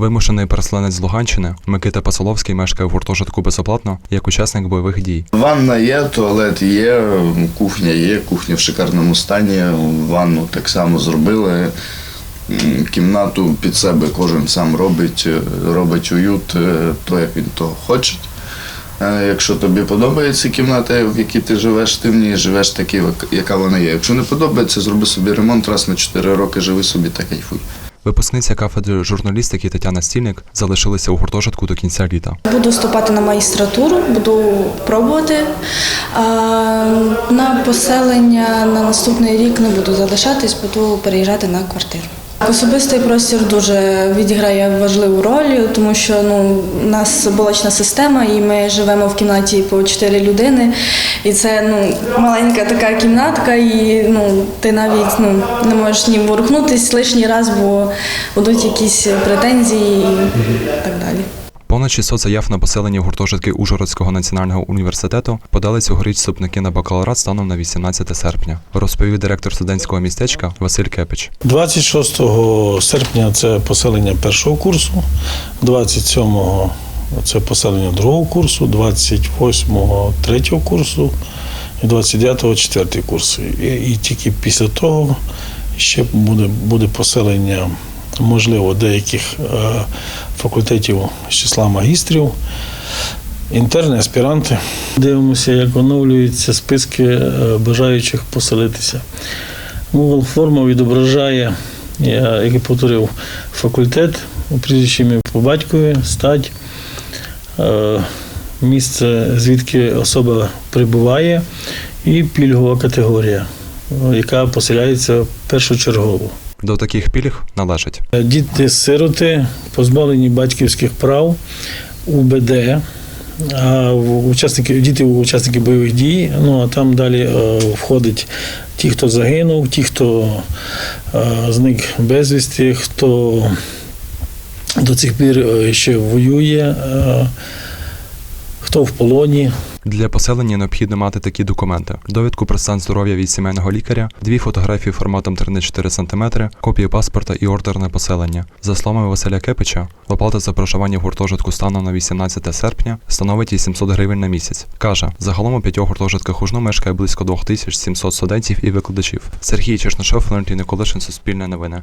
Вимушений переселенець з Луганщини Микита Пасоловський мешкає в гуртожитку безоплатно як учасник бойових дій. Ванна є, туалет є, кухня є, кухня в шикарному стані. Ванну так само зробили. Кімнату під себе кожен сам робить, е, робить уют, е, то як він того хоче. Е, Якщо тобі подобається кімната, в якій ти живеш, ти в ній живеш такі, яка вона є. Якщо не подобається, зроби собі ремонт раз на 4 роки, живи собі та кайфуй. Випускниця кафедри журналістики Тетяна Стільник залишилася у гуртожитку до кінця літа. Буду вступати на магістратуру, буду пробувати. На поселення на наступний рік не буду залишатись, буду переїжджати на квартиру. Особистий простір дуже відіграє важливу роль, тому що ну, у нас блочна система, і ми живемо в кімнаті по чотири людини. І це ну, маленька така кімнатка, і ну, ти навіть ну, не можеш ні ворухнутись лишній раз, бо будуть якісь претензії і так далі. Понад 600 заяв на поселення гуртожитки Ужгородського національного університету подали цьогоріч вступники на бакалаврат станом на 18 серпня, розповів директор студентського містечка Василь Кепич. 26 серпня це поселення першого курсу, 27-го це поселення другого курсу, 28-го третього курсу і 29-го четвертий курс. І, і тільки після того ще буде, буде поселення, можливо, деяких е, факультетів з числа магістрів. Інтерни, аспіранти. Дивимося, як оновлюються списки е, бажаючих поселитися. Google форма відображає, я, як я повторив, факультет, прізвище ім'я по батькові, стать, е, місце, звідки особа прибуває, і пільгова категорія, яка поселяється першочергово. До таких пільг належать Діти-сироти позбавлені батьківських прав УБД, а учасники, діти учасники бойових дій, ну а там далі е, входить ті, хто загинув, ті, хто е, зник безвісті, хто до цих пір е, ще воює, е, хто в полоні. Для поселення необхідно мати такі документи: довідку про стан здоров'я від сімейного лікаря, дві фотографії форматом 3 на 4 см, копію паспорта і ордер на поселення. За словами Василя Кепича, оплата за проживання в гуртожитку станом на 18 серпня становить 800 гривень на місяць. Каже, загалом у п'ятьох гуртожитках ужну мешкає близько 2700 студентів і викладачів. Сергій Чешнашов, Валентин Николишин, Суспільне новини.